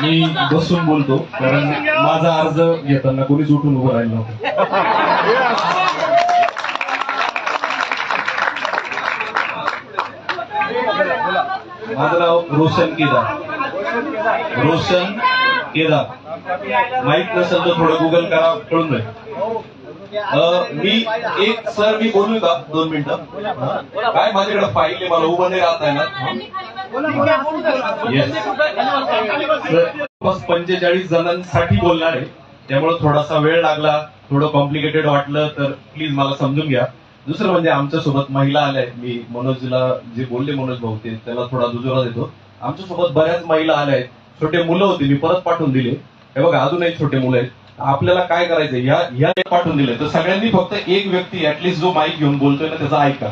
मी बसून बोलतो कारण माझा अर्ज घेताना कोणीच उठून उभं राहिलं नव्हतं. माझं नाव रोशन केदार. रोशन केदार. माहीत नसेल तर थोडं गुगल करा कळून जाईल. मी एक सर मी बोलू का? दोन मिनिटं. काय? माझ्याकडे फाईल मला उभं नाही राहत आहे ना येस पंचेचाळीस जणांसाठी बोलणार आहे. त्यामुळे थोडासा वेळ लागला थोडं कॉम्प्लिकेटेड वाटलं तर प्लीज मला समजून घ्या. दुसरं म्हणजे आमच्यासोबत महिला आल्या आहेत. मी मनोजला जे बोलले मनोज भाऊ ते त्याला थोडा दुजोरा देतो. आमच्यासोबत बऱ्याच महिला आल्या आहेत. छोटे मुलं होते मी परत पाठवून दिले. हे बघा अजूनही छोटे मुलं आहेत. आपल्याला काय करायचं ह्या ह्या पाठवून दिले. तर सगळ्यांनी फक्त एक व्यक्ती ऍटलिस्ट जो माईक घेऊन बोलतोय ना त्याचा ऐका.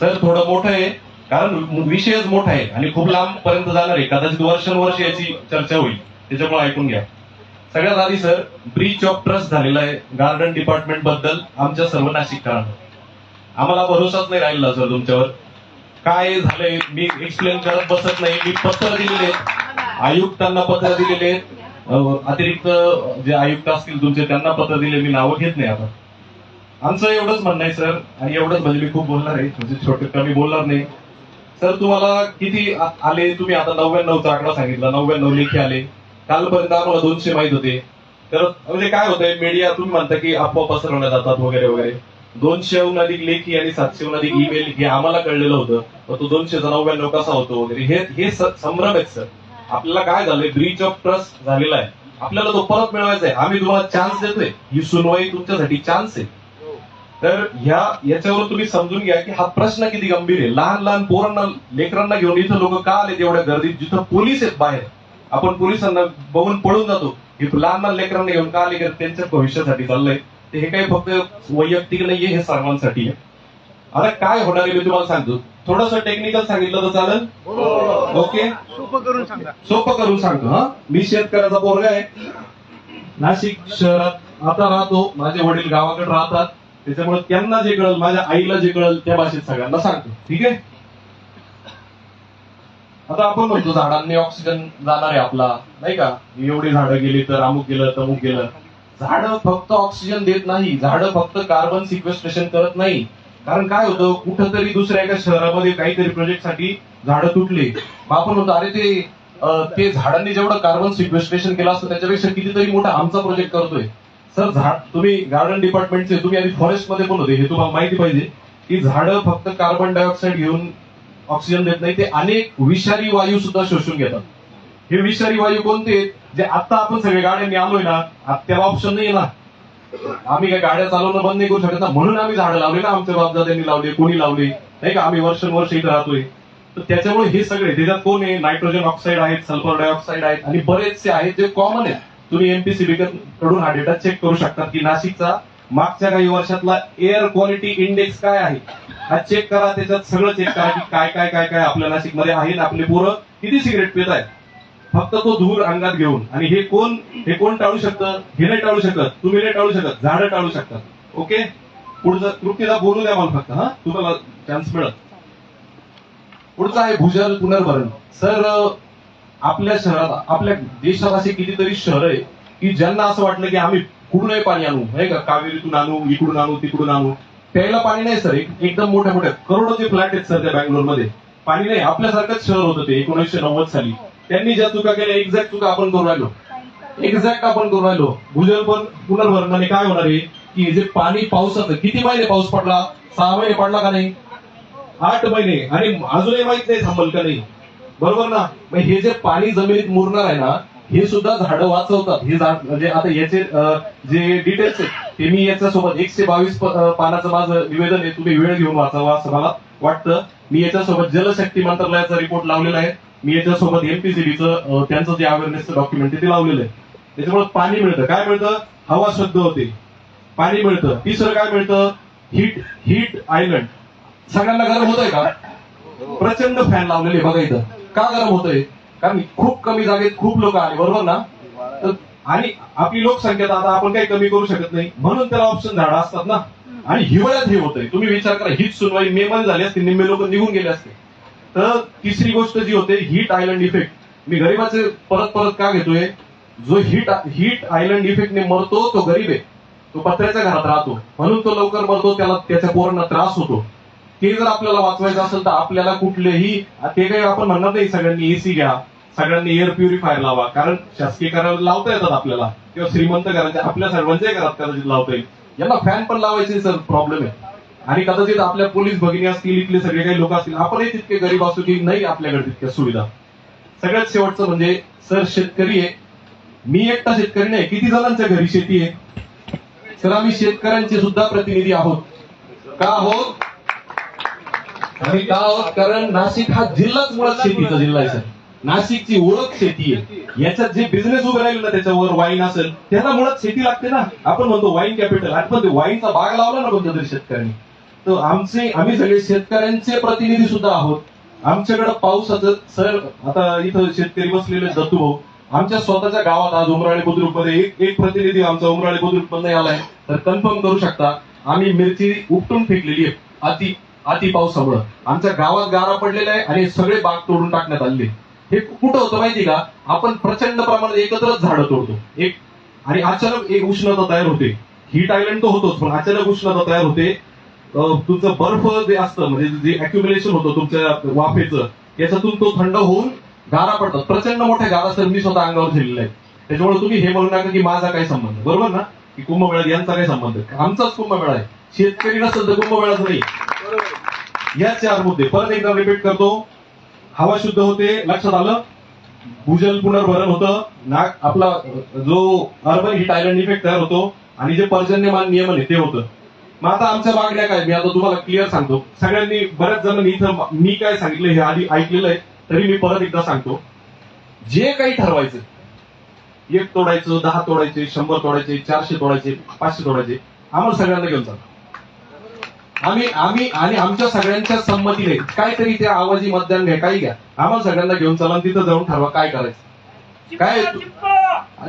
सर थोडं मोठं आहे. कारण विषयच मोठा आहे आणि खूप लांब पर्यंत जाणार आहे. कदाचित वर्षानुवर्ष याची चर्चा होईल. त्याच्यामुळे ऐकून घ्या. सगळ्यात आधी सर ब्रीच ऑफ ट्रस्ट झालेला आहे गार्डन डिपार्टमेंटबद्दल आमच्या सर्व नाशिककरांना. आम्हाला भरोसाच नाही राहिला सर तुमच्यावर. काय झालंय मी एक्सप्लेन करत बसत नाही. मी पत्र दिलेले आयुक्तांना पत्र दिलेले अतिरिक्त जे आयुक्त असतील तुमचे त्यांना पत्र दिले. मी नावं घेत नाही आता. आमचं एवढंच म्हणणं आहे सर आणि एवढंच म्हणजे मी खूप बोलणार आहे. म्हणजे छोटे कमी बोलणार नाही. सर तुम्हाला किती आले? तुम्ही आता नव्याण्णवचा आकडा सांगितला नव्याण्णव लेखी आले. कालपर्यंत आम्हाला दोनशे माहीत होते. तर म्हणजे काय होतंय मीडिया तुम्ही म्हणता की अफवा पसरवल्या जातात वगैरे वगैरे. दोनशेहून अधिक लेखी आणि सातशेहून अधिक ईमेल हे आम्हाला कळलेलं होतं. पण तो दोनशेचा नव्याण्णव कसा होतो वगैरे हे हे संभ्रम आहेत सर. आपल्याला काय झालंय ब्रीच ऑफ ट्रस्ट झालेला आहे. आपल्याला तो परत मिळवायचा आहे. आम्ही तुम्हाला चान्स देतोय. ही सुनवाई तुमच्यासाठी चान्स आहे. तर ह्या याच्यावर तुम्ही समजून घ्या की हा प्रश्न किती गंभीर आहे. लहान लहान पोरांना लेकरांना घेऊन इथं लोक का आले तेवढ्या गर्दीत? जिथं पोलीस आहेत बाहेर. आपण पोलिसांना बघून पळून जातो की लहान लहान लेकरांना घेऊन का आले कारण त्यांच्या भविष्यासाठी चाललंय? ते हे काही फक्त वैयक्तिक नाहीये हे सर्वांसाठी आहे. आता काय होणार आहे मी तुम्हाला सांगतो. थोडस टेक्निकल सांगितलं तर चालेल? ओके सोपं करून सांगा सोपं करून सांगतो हा? मी शेतकऱ्याचा पोरगा आहे. नाशिक शहरात आता राहतो. माझे वडील गावाकडे राहतात. त्याच्यामुळे त्यांना जे कळल माझ्या आईला जे कळल त्या भाषेत सगळ्यांना सांगतो. ठीक आहे? आता आपण म्हणतो झाडांनी ऑक्सिजन जाणार आहे आपला नाही का? एवढी झाडं गेली तर अमुक गेलं तमुक गेलं. झाड फक्त ऑक्सिजन देत नाही. झाड फक्त कार्बन सिक्वेस्ट्रेशन करत नाही. कारण काय होतं? कुठंतरी दुसऱ्या एका शहरामध्ये काहीतरी प्रोजेक्टसाठी झाडं तुटली. मग आपण म्हणतो अरे ते ते झाडांनी जेवढं कार्बन सिक्वेस्ट्रेशन केलं असतं त्याच्यापेक्षा कितीतरी मोठा आमचा प्रोजेक्ट करतोय. सर झाड तुम्ही गार्डन डिपार्टमेंटचे तुम्ही आधी फॉरेस्टमध्ये पण होते हे तुम्हाला माहिती पाहिजे की झाडं फक्त कार्बन डायऑक्साईड घेऊन ऑक्सिजन देत नाही ते अनेक विषारी वायू सुद्धा शोषून घेतात. हे विषारी वायू कोणते? आहेत? जे आता आपण सगळे गाड्यांनी आलोय ना त्याला ऑप्शन नाही ना आम्ही काय गाड्या चालवणं बंद नाही करू शकत ना म्हणून आम्ही झाडं लावले ना आमच्या बापदाद्यांनी लावले कोणी लावले नाही का? आम्ही वर्षानुवर्ष इथं राहतोय. तर त्याच्यामुळे हे सगळे त्याच्यात कोण आहे? नायट्रोजन ऑक्साईड आहेत सल्फर डायऑक्साईड आहेत आणि बरेचसे आहेत जे कॉमन आहेत. तुम्ही एमपीसीबी कडून हा डेटा चेक करू शकता की नाशिकचा मागच्या काही वर्षातला एअर क्वालिटी इंडेक्स काय आहे? हा चेक करा त्याच्यात सगळं चेक करा की काय काय काय काय आपल्या नाशिकमध्ये आहे आपले पोरं किती सिगरेट पित आहेत. फक्त तो धूर अंगात घेऊन. आणि हे कोण हे कोण टाळू शकतं? हे नाही टाळू शकत. तुम्ही नाही टाळू शकत. झाडं टाळू शकतात. ओके? पुढचं कृतीला बोलू द्या मला फक्त हा? तुम्हाला चान्स मिळत. पुढचं आहे भूजल पुनर्भरण. सर आपल्या शहरात आपल्या देशात असे कितीतरी शहर आहे की ज्यांना असं वाटलं की आम्ही कुठूनही पाणी आणू नाही का कावेरीतून आणू इकडून आणू तिकडून आणू. प्यायला पाणी नाही सर. एकदम मोठ्या मोठ्या करोडोचे फ्लॅट आहेत सर त्या बँगलोरमध्ये. पाणी नाही आपल्यासारखंच शहर होतं ते एकोणीसशे नव्वद साली. त्यांनी ज्या चुका केल्या एक्झॅक्ट चुका आपण करू राहिलो. एक्झॅक्ट आपण करू राहिलो. भूजल पण पुनर्भरणाने काय होणार आहे की जे पाणी पावसाचं किती महिने पाऊस पडला? सहा महिने पडला का नाही? आठ महिने. आणि अजूनही माहीत नाही थांबल का नाही? बरोबर ना? मग हे जे पाणी जमिनीत मुरणार आहे ना हे सुद्धा झाडं वाचवतात. हे झाड म्हणजे आता याचे जे डिटेल्स आहेत ते मी याच्यासोबत एकशे बावीस पानाचं माझं निवेदन आहे. तुम्ही वेळ घेऊन वाचावा असं मला. वाटतं मी याच्यासोबत जलशक्ती मंत्रालयाचा रिपोर्ट लावलेला आहे. मी याच्यासोबत एमपीसीबीचं त्यांचं जे अवेअरनेसचं डॉक्युमेंट ते लावलेलं आहे. त्याच्यामुळे पाणी मिळतं. काय मिळतं? हवा शुद्ध होते. पाणी मिळतं. तिसरं काय मिळतं? हीट हीट आयलंड सगळ्यांना गरम होतंय का? प्रचंड फॅन लावलेले बघा इथं. का गरम होतंय? कारण खूप कमी जागेत खूप लोक आले बरोबर ना? तर आणि आपली लोकसंख्या आता आपण काही कमी करू शकत नाही म्हणून त्याला ऑप्शन झाडं असतात ना. आणि हिवाळ्यात हे होतंय. तुम्ही विचार करा हीच सुनवाई मे मध्ये झाली असते निम्मे लोक निघून गेले असते. तर तिसरी गोष्ट जी होते हीट आयलंड इफेक्ट मी गरीबाचे परत परत का घेतोय? जो हीट हीट आयलंड इफेक्टने मरतो तो गरीब आहे. तो पत्र्याच्या घरात राहतो. म्हणून तो लवकर मरतो त्याला त्याच्या पोरांना त्रास होतो. ते जर आपल्याला वाचवायचं असेल तर आपल्याला कुठलेही ते काही आपण म्हणणार नाही सगळ्यांनी एसी घ्या सगळ्यांनी एअर प्युरिफायर लावा. कारण शासकीय घराला लावता येतात आपल्याला. किंवा श्रीमंत घराच्या आपल्या सर्वांच्याही घरात कदाचित लावता येईल. यांना फॅन पण लावायचे सर प्रॉब्लेम आहे. आणि कदाचित आपल्या पोलीस भगिनी असतील इथले सगळे काही लोक असतील आपणही तितके गरीब असू की नाही आपल्याकडे तितक्या सुविधा. सगळ्यात शेवटचं म्हणजे सर शेतकरी आहे. मी एकटा शेतकरी नाही किती जणांच्या घरी शेती आहे? सर आम्ही शेतकऱ्यांचे सुद्धा प्रतिनिधी आहोत. का आहोत? आम्ही का आहोत कारण नाशिक हा जिल्हाच मुळात शेतीचा जिल्हा आहे सर. नाशिकची ओळख शेती आहे. याच्यात जे बिझनेस उभे राहील ना त्याच्यावर वाईन असेल त्यांना मुळात शेती लागते ना. आपण म्हणतो वाईन कॅपिटल आपण ते वाईनचा बाग लावला ना कोणत्या तरी शेतकऱ्यांनी. तर आमचे आम्ही सगळे शेतकऱ्यांचे प्रतिनिधी सुद्धा आहोत. आमच्याकडे पावसाचं सर आता इथं शेतकरी बसलेले दत्तू भाऊ. आमच्या स्वतःच्या गावात आज उमराळे बुद्रुकमध्ये एक एक प्रतिनिधी आमचा उमराळे बुद्रुकमध्ये आलाय. तर कन्फर्म करू शकता आम्ही मिरची उपटून फेकलेली आहे. अति अति पावसामुळं. आमच्या गावात गारा पडलेला आहे आणि सगळे बाग तोडून टाकण्यात आले हे कुठं होतं माहिती का? आपण प्रचंड प्रमाणात एकत्रच झाडं तोडतो. एक आणि अचानक एक उष्णता तयार होते. हीट आयलंड तर होतोच पण अचानक उष्णता तयार होते. तुमचं बर्फ जे असतं म्हणजे जे अक्युम्युलेशन होतं तुमच्या वाफेचं याच्यातून तो थंड होऊन गारा पडतात. प्रचंड मोठ्या गारा सर मी स्वतः अंगावर झालेला आहे. त्याच्यामुळे तुम्ही हे म्हणू नका की माझा काय संबंध बरोबर ना? की कुंभमेळा यांचा काय संबंध आमचाच कुंभमेळा आहे. शेतकरी नसेल तर कुंभमेळाच नाही. या चार मुद्दे. परत एकदा रिपीट करतो. हवा शुद्ध होते लक्षात आलं? भूजल पुनर्भरण होतं. नाग आपला जो अर्बन हिट आयलंड इफेक्ट तयार होतो आणि जे पर्जन्यमान नियमन आहे ते होतं. मग आता आमच्या मागण्या काय? मी आता तुम्हाला क्लिअर सांगतो. सगळ्यांनी बऱ्याच जणांनी इथं मी काय सांगितलं हे आधी ऐकलेलं आहे तरी मी परत एकदा सांगतो. जे काही ठरवायचं एक तोडायचं दहा तोडायचे शंभर तोडायचे चारशे तोडायचे पाचशे तोडायचे आम्हाला सगळ्यांना घेऊन चालतो. आम्ही आम्ही आणि आमच्या सगळ्यांच्या संमतीने काहीतरी त्या आवाजी मतदान घ्या काही घ्या. आम्हाला सगळ्यांना घेऊन चला आणि तिथं जाऊन ठरवा काय करायचं. काय?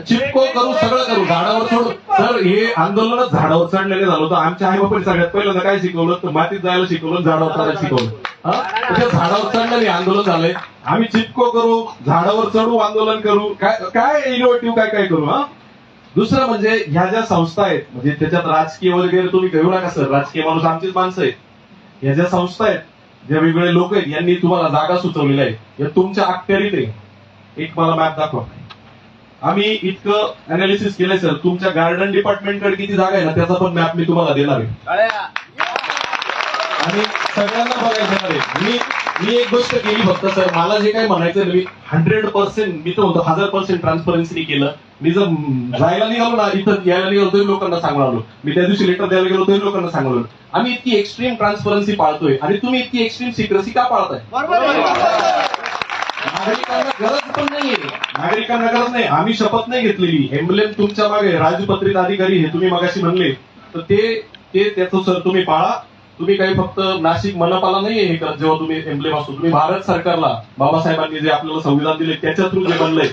चिपको. करू सगळं करू. झाडावर सोडू. सर हे आंदोलनच झाडावर चढलेले झालं होतं. आमच्या आई बापाने सगळ्यात पहिल्यांदा काय शिकवलं? तर मातीत जायला शिकवलं झाडावर चढायला शिकवलं. हा? ते झाडावर चढलं नाही आंदोलन झालंय. आम्ही चिपको करू झाडावर चढू आंदोलन करू. काय काय इनोव्हेटिव्ह काय काय करू हा? दुसरं म्हणजे ह्या ज्या संस्था आहेत म्हणजे त्याच्यात राजकीय वगैरे तुम्ही घेऊ नका सर. राजकीय माणूस आमचीच माणसं आहेत. ह्या ज्या संस्था आहेत ज्या वेगवेगळे लोक आहेत यांनी तुम्हाला जागा सुचवलेल्या आहेत. या तुमच्या अखत्यारीत आहे. एक मला मॅप दाखवा. आम्ही इतकं अनालिसिस केलंय सर. तुमच्या गार्डन डिपार्टमेंटकडे किती जागा आहे ना त्याचा पण मॅप मी तुम्हाला देणार आहे. आणि सगळ्यांना बघायला देणार आहे. मी मी एक गोष्ट केली फक्त सर. मला जे काही म्हणायचं मी हंड्रेड पर्सेंट मी तर म्हणतो हजार पर्सेंट ट्रान्सपरन्सी केलं. मी जर जायला निघालो ना इथं यायला निघालो तरी लोकांना सांगून आलो. मी त्या दिवशी लेटर द्यायला गेलो तरी लोकांना सांगून आम्ही इतकी एक्स्ट्रीम ट्रान्सपरन्सी पाळतोय. आणि तुम्ही इतकी एक्स्ट्रीम सिक्रेसी का पाळताय? नागरिकांना गरज पण नाहीये. नागरिकांना गरज नाही. आम्ही शपथ नाही घेतलेली. एम्बलेम तुमच्या मागे राजपत्रित अधिकारी हे तुम्ही मगाशी म्हणले. तर ते ते त्याचं सर तुम्ही पाळा. तुम्ही काही फक्त नाशिक मनपाला नाहीये हे करत. जेव्हा तुम्ही एम्बलेम असतो तुम्ही भारत सरकारला बाबासाहेबांनी जे आपल्याला संविधान दिले त्याच्या थ्रू जे बनलंय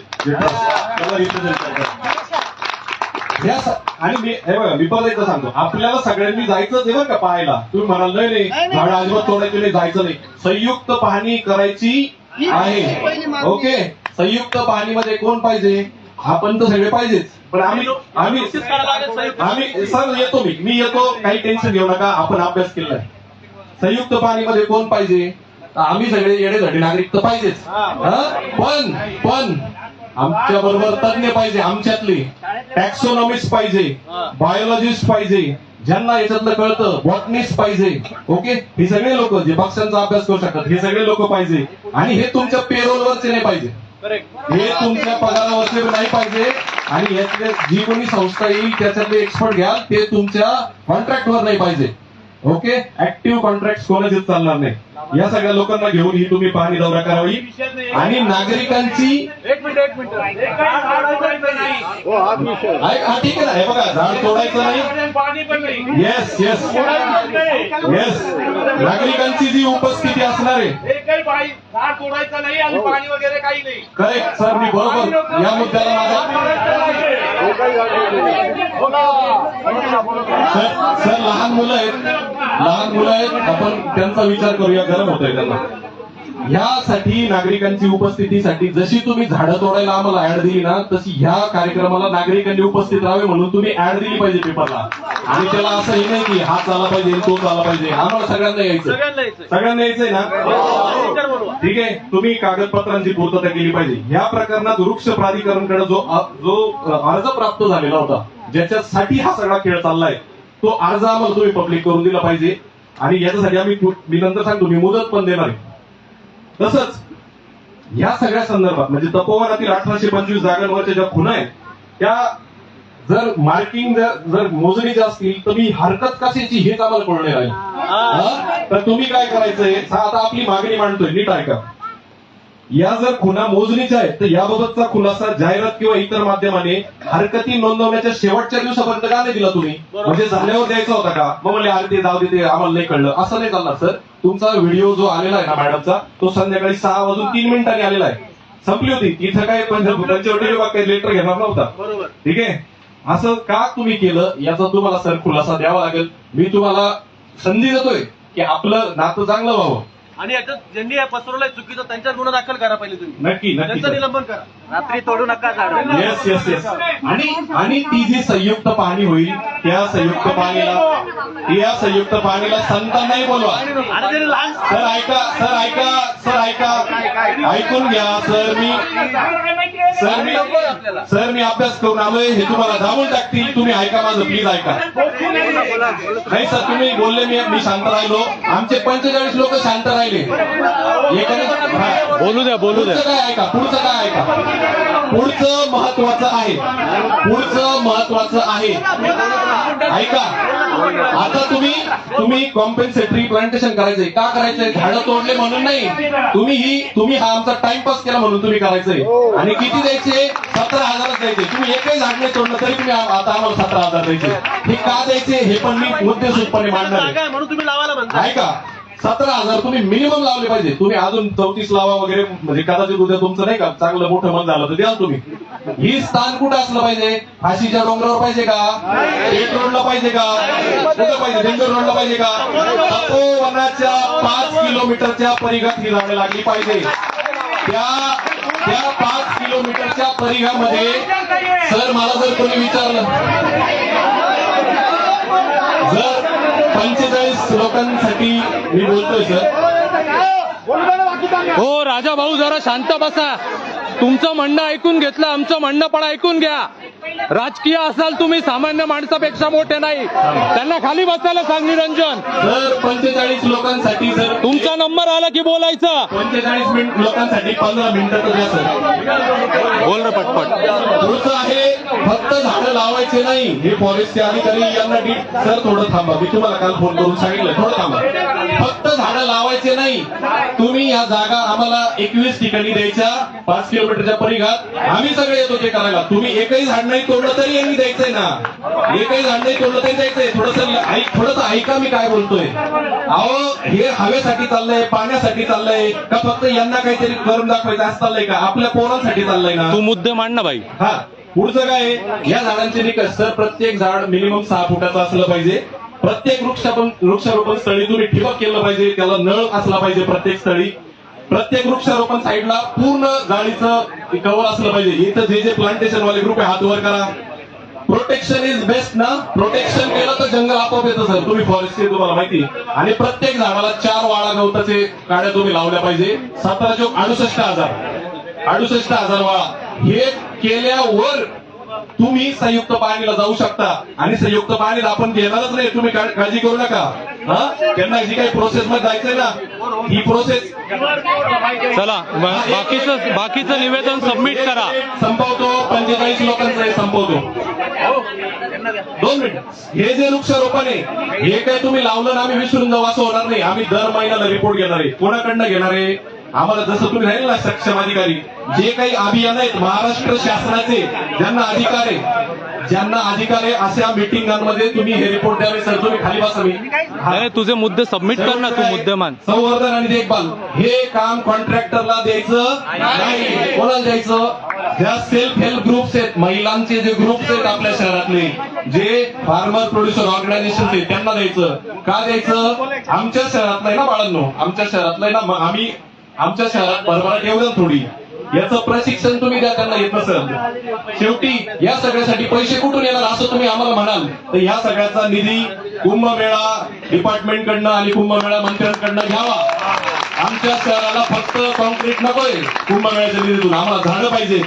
स- आणि मी हे बघा मी परत एकदा सांगतो. आपल्याला सगळ्यांनी जायचं आहे बरं का पाहायला. तुम्ही म्हणाल नाही नाही झाड अजिबात तोडायचे नाही जायचं नाही. संयुक्त पाहणी करायची आहे. ओके? संयुक्त पाहणीमध्ये कोण पाहिजे? आपण तर सगळे पाहिजेच. पण आम्ही आम्ही आम्ही सर येतो मी. मी येतो. काही टेन्शन घेऊ नका. आपण अभ्यास केलाय संयुक्त पाहणीमध्ये कोण पाहिजे? आम्ही सगळे येडेसाठी नागरिक तर पाहिजेच? पण पण आमच्या बरोबर तज्ञ पाहिजे आमच्यातले. टॅक्सोनॉमिस्ट पाहिजे. बायोलॉजिस्ट पाहिजे. ज्यांना याच्यातलं कळतं बॉटनिस्ट पाहिजे. ओके हे सगळे लोक जे पक्ष्यांचा अभ्यास करू शकतात हे सगळे लोक पाहिजे. आणि हे तुमच्या पेरोलवरचे नाही पाहिजे. हे तुमच्या पगारावरचे नाही पाहिजे. आणि यातले जी कोणी संस्था येईल त्याच्यातले एक्सपर्ट घ्याल ते तुमच्या कॉन्ट्रॅक्टवर नाही पाहिजे. ओके ऍक्टिव्ह कॉन्ट्रॅक्ट कोणाचेच चालणार नाही. या सगळ्या लोकांना घेऊन ही तुम्ही पाहणी दौरा करावी. आणि नागरिकांची एक मिनिट एक मिनिट. हा ठीक आहे ना. हे बघा झाड तोडायचं नाही. पाणी पण नाही. Yes yes. येस नागरिकांची जी उपस्थिती असणार आहे. झाड तोडायचं नाही आणि पाणी वगैरे काही नाही. करेक्ट सर मी बरोबर. या मुद्द्याला माझा सर लहान मुलं आहेत. लहान मुलं आहेत. आपण त्यांचा विचार करूया. गरम होतोय त्यांना. यासाठी नागरिकांची उपस्थितीसाठी जशी तुम्ही झाडं तोडायला आम्हाला ऍड दिली ना तशी ह्या कार्यक्रमाला नागरिकांनी उपस्थित राहावे म्हणून तुम्ही ऍड दिली पाहिजे पेपरला. आणि त्याला असंही नाही की हा चाला पाहिजे तो चाला पाहिजे. आम्हाला सगळ्यांना यायचं सगळ्यांना यायचंय. ना? बोलवा. ठीक आहे तुम्ही कागदपत्रांची पूर्तता केली पाहिजे. या प्रकरणात वृक्ष प्राधिकरणकडे जो जो अर्ज प्राप्त झालेला होता ज्याच्यासाठी हा सगळा खेळ चाललाय तो अर्ज आम्हाला तुम्ही पब्लिक करून दिला पाहिजे. आणि याच्यासाठी आम्ही मी नंतर सांगतो मी मुदत पण देणार आहे. तसंच या सगळ्या संदर्भात म्हणजे तपोवनातील अठराशे पंचवीस जागांवरच्या ज्या खुणा आहेत त्या जर मार्किंग जर जर मोजणीच्या असतील तर मी हरकत कशाची हेच आम्हाला कळणे राहील. हा? तर तुम्ही काय करायचंय? आता आपली मागणी मांडतोय नीट ऐका. या जर खुना मोजणीच्या आहेत तर याबाबतचा खुलासा जाहिरात किंवा इतर माध्यमाने हरकती नोंदवण्याच्या शेवटच्या दिवसापर्यंत का नाही दिला तुम्ही? म्हणजे झाल्यावर द्यायचा होता का? मग म्हणले अरे ते जाऊ दे ते आम्हाला नाही कळलं. असं नाही चालणार सर. तुमचा व्हिडिओ जो आलेला आहे ना मॅडमचा तो संध्याकाळी सहा वाजून तीन मिनिटांनी आलेला आहे. संपली होती. इथं काय विभाग काही लेटर घेणार नव्हता. बरोबर. ठीक आहे? असं का तुम्ही केलं? याचा तुम्हाला सर खुलासा द्यावा लागेल. मी तुम्हाला संधी देतोय की आपलं नातं चांगलं व्हावं. आणि याच्यात ज्यांनी हे पसरवलंय चुकीचं त्यांच्यावर गुन्हा दाखल करा पहिले तुम्ही नक्की त्यांचं. निलंबन करा रात्री तोडू नका झाड. येस येस येस आणि आणि ती जी संयुक्त पाहणी होईल त्या संयुक्त पाहणीला या संयुक्त पाहणीला संतांनाही बोलवा. सर ऐका सर ऐका सर ऐका. ऐकून घ्या सर मी सर मी सर मी अभ्यास करून आलोय हे तुम्हाला दाबून टाकतील. तुम्ही ऐका माझं प्लीज ऐका. नाही सर तुम्ही बोलले मी मी शांत राहिलो. आमचे पंचेचाळीस लोक शांत राहिले. एकाने-. बोलू द्या बोलू द्या. काय ऐका पुढचं काय ऐका? पुढचं महत्वाचं आहे. पुढचं महत्वाचं आहे. ऐका. आता तुम्ही तुम्ही कॉम्पेन्सेटरी प्लांटेशन करायचंय. का करायचंय? झाडं तोडले म्हणून नाही. तुम्ही ही तुम्ही हा आमचा टाइमपास केला म्हणून तुम्ही करायचंय. आणि किती द्यायचे? सतरा हजारच द्यायचे. तुम्ही एकही झाड नाही तोडलं तरी तुम्ही आता आम्हाला सतरा हजार द्यायचे. हे का द्यायचे? हे पण मी मुद्देसूदपणे मांडणार आहे. आहे म्हणून तुम्ही लावायला म्हणता ऐका. सतरा हजार तुम्ही मिनिमम लावले पाहिजे. तुम्ही अजून चौतीस लावा वगैरे म्हणजे कदाचित उद्या तुमचं नाही का? चांगलं मोठं मन झालं तर द्याल तुम्ही. ही स्थान कुठं असलं पाहिजे? फाशीच्या डोंगरावर पाहिजे का? एक रोडला पाहिजे का? कुठं पाहिजे? डेंजर रोडला पाहिजे का? तपोवनाच्या पाच किलोमीटरच्या परिघात ही झाडं लागली पाहिजे. त्या त्या पाच किलोमीटरच्या परिघामध्ये सर मला जर कोणी विचारलं. जर पंचेचाळीस लोकांसाठी मी बोलतोय सर हो राजा भाऊ जरा शांत बसा. तुमचं म्हणणं ऐकून घेतलं आमचं म्हणणं पण ऐकून घ्या. राजकीय असाल तुम्ही सामान्य माणसापेक्षा मोठे नाही. त्यांना खाली बसायला सांग निरंजन. सर पंचेचाळीस लोकांसाठी सर. तुमचा नंबर आला की बोलायचं. पंचेचाळीस मिनिट लोकांसाठी पंधरा मिनिटं बोल रे पटपट. पुढचं आहे लावायचे नाही. हे फॉरेस्टचे अधिकारी यांना डी सर थोडं थांबा. मी तुम्हाला काल फोन करून सांगितलं. थोडं थांबा. फक्त झाडं लावायचे नाही. तुम्ही या जागा आम्हाला एकवीस ठिकाणी द्यायच्या. पाच किलोमीटरच्या परिघात. आम्ही सगळे येतो ते करायला. तुम्ही एकही झाड नाही तोडलं तरी यांनी द्यायचंय ना. एकही झाड नाही तोडलं तरी द्यायचंय. थोडस ऐक थोडस ऐका मी काय बोलतोय. अहो हे हवेसाठी चाललंय पाण्यासाठी चाललंय का फक्त यांना काहीतरी करून दाखवायचं असं चाललंय का? आपल्या पोरांसाठी चाललंय ना. तू मुद्दे मांड ना भाई हा. पुढचं काय या झाडांचे निकष सर प्रत्येक झाड मिनिमम सहा फुटाचं असलं पाहिजे. प्रत्येक वृक्षारोपण वृक्षारोपण स्थळी तुम्ही ठिबक केलं पाहिजे त्याला नळ असला पाहिजे प्रत्येक स्थळी. प्रत्येक वृक्षारोपण साईडला पूर्ण जाळीचं कव्हर असलं पाहिजे. इथं जे जे प्लांटेशन वाले ग्रुप आहे हात वर करा. प्रोटेक्शन इज बेस्ट ना? प्रोटेक्शन केलं तर जंगल आपोआप येतं सर तुम्ही फॉरेस्ट तुम्हाला माहिती. आणि प्रत्येक झाडाला चार वाळा गवताचे काड्या तुम्ही लावल्या पाहिजे. सतरा अडुसष्ट हजार. अडुसष्ट हजार वाळा हे केल्यावर तुम्ही संयुक्त पाहणीला जाऊ शकता. आणि संयुक्त पाहणीला आपण घेणारच नाही. तुम्ही काळजी करू नका. हा? त्यांना जी काही प्रोसेस मध्ये जायचंय ना ही प्रोसेस चला बाकीचं बाकीचं निवेदन सबमिट करा. संपवतो. पंचेचाळीस लोकांचं हे संपवतो. दोन मिनिट. हे जे वृक्षारोपण आहे हे काय तुम्ही लावलं ना आम्ही विसरून जाऊ असं होणार नाही. आम्ही दर महिन्याला रिपोर्ट घेणार आहे. कोणाकडनं घेणार आहे? आम्हाला जसं तुम्ही राहील ना सक्षम अधिकारी जे काही अभियान आहेत महाराष्ट्र शासनाचे ज्यांना अधिकार आहे ज्यांना अधिकार आहे अशा मिटिंगांमध्ये तुम्ही हे रिपोर्ट द्यावे सर तुम्ही खाली बसा मी. तुझे मुद्दे सबमिट कर ना तू मुद्देमान. संवर्धन आणि देखभाल हे काम कॉन्ट्रॅक्टरला द्यायचं नाही. कोणाला द्यायचं? ज्या सेल्फ हेल्प ग्रुप्स आहेत महिलांचे जे ग्रुप्स आहेत आपल्या शहरातले जे फार्मर प्रोड्युसर ऑर्गनायझेशन आहेत त्यांना द्यायचं. का द्यायचं? आमच्या शहरातलं आहे ना बाळांनो? आमच्या शहरातलं आहे ना आम्ही आमच्या शहरात भरभराट ठेवलं थोडी याचं प्रशिक्षण तुम्ही द्या त्यांना येत नसेल शेवटी या सगळ्यासाठी पैसे कुठून येणार असं तुम्ही आम्हाला म्हणाल. तर या सगळ्याचा निधी कुंभमेळा डिपार्टमेंट कडनं आणि कुंभमेळा मंत्र्यांकडनं घ्यावा. आमच्या शहराला फक्त कॉन्क्रीट नकोय कुंभमेळ्याच्या निधीतून. आम्हाला झाडं पाहिजे.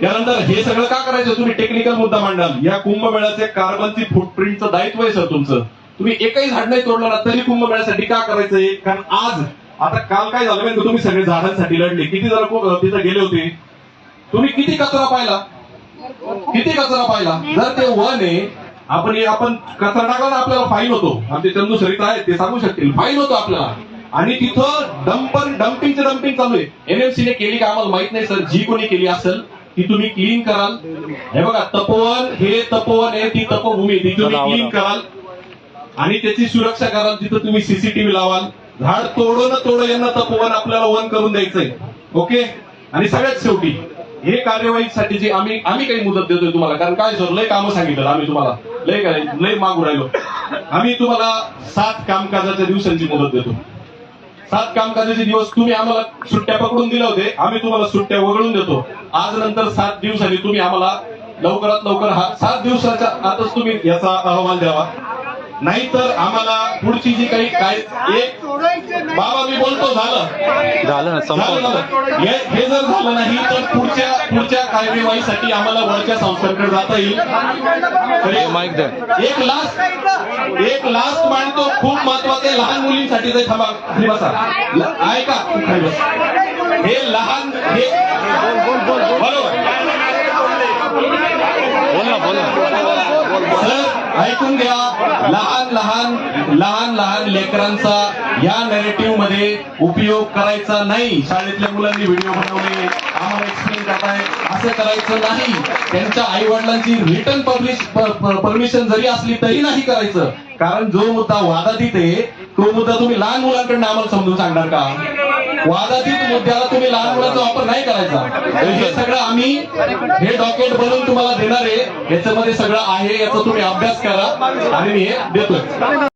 त्यानंतर हे सगळं का करायचं? तुम्ही टेक्निकल मुद्दा मांडाल. या कुंभमेळ्याचे कार्बनची फुटप्रिंटचं दायित्व आहे सर तुमचं. तुम्ही एकही झाड नाही तोडलं ना तरी कुंभमेळ्यासाठी का करायचंय? कारण आज आता काल काय झालं माहिती का? तुम्ही सगळे झाडांसाठी लढले. किती जण कु- तिथं गेले होते? तुम्ही किती कचरा पाहिला? किती कचरा पाहिला? जर ते वन आहे आपण आपण कचरा टाकला ना आपल्याला फाईन होतो. आमचे चंदू सरिता आहेत ते सांगू शकतील. फाईन होतो आपल्याला. आणि तिथं डंपर डम्पिंगचे डम्पिंग चालू आहे. एनएमसी ने केली का आम्हाला माहीत नाही सर. जी कोणी केली असेल ती तुम्ही क्लीन कराल. हे बघा तपोवन हे तपोवन आहे ती तपोभूमी ती तुम्ही क्लीन कराल. आणि त्याची सुरक्षा कराल. तिथं तुम्ही सीसीटीव्ही लावाल. झाड तोडो न तोडो यांना तपोवन आपल्याला वन करून द्यायचंय. ओके? आणि सगळ्यात शेवटी हे कार्यवाहीसाठी जे आम्ही आम्ही काही मुदत देतोय तुम्हाला. कारण काय सर लय कामं सांगितलं आम्ही तुम्हाला. लय काय लय मागू राहिलो. आम्ही तुम्हाला सात कामकाजाच्या दिवसांची मुदत देतो. सात कामकाजाचे दिवस तुम्ही आम्हाला सुट्ट्या पकडून दिल्या होते. आम्ही तुम्हाला सुट्ट्या वगळून देतो. आज नंतर सात दिवसांनी तुम्ही आम्हाला लवकरात लवकर हा सात दिवसाच्या आतच तुम्ही याचा अहवाल द्यावा. नाहीतर आम्हाला पुढची जी काही काय एक बाबा मी बोलतो झालं. झालं ना. हे जर झालं नाही तर पुढच्या पुढच्या कार्यवाहीसाठी आम्हाला वरच्या संस्थांकडे जाता येईल. एक- लास्ट एक लास्ट मांडतो खूप महत्वाचं लहान मुलींसाठी जे थांबा बसा. ऐका. हे लहान हे बरोबर. बोल बोल ऐकून घ्या. लहान लहान लहान लहान लेकरांचा या नॅरेटिव्हमध्ये उपयोग करायचा नाही. शाळेतल्या मुलांनी व्हिडिओ बनवले. आम्हाला एक्सप्लेन करताय असं करायचं नाही. त्यांच्या आई वडिलांची रिटर्न पब्लिश परमिशन जरी असली तरी नाही करायचं. कारण जो मुद्दा वादातीत आहे तो मुद्दा तुम्ही लहान मुलांकडनं आम्हाला समजून सांगणार का? वादातीत मुद्द्याला तुम्ही लहान मुलांचा वापर नाही करायचा. हे सगळं आम्ही हे डॉक्युमेंट बनवून तुम्हाला देणार आहे याच्यामध्ये सगळं आहे याचा तुम्ही अभ्यास करा आणि मी हे देतोय.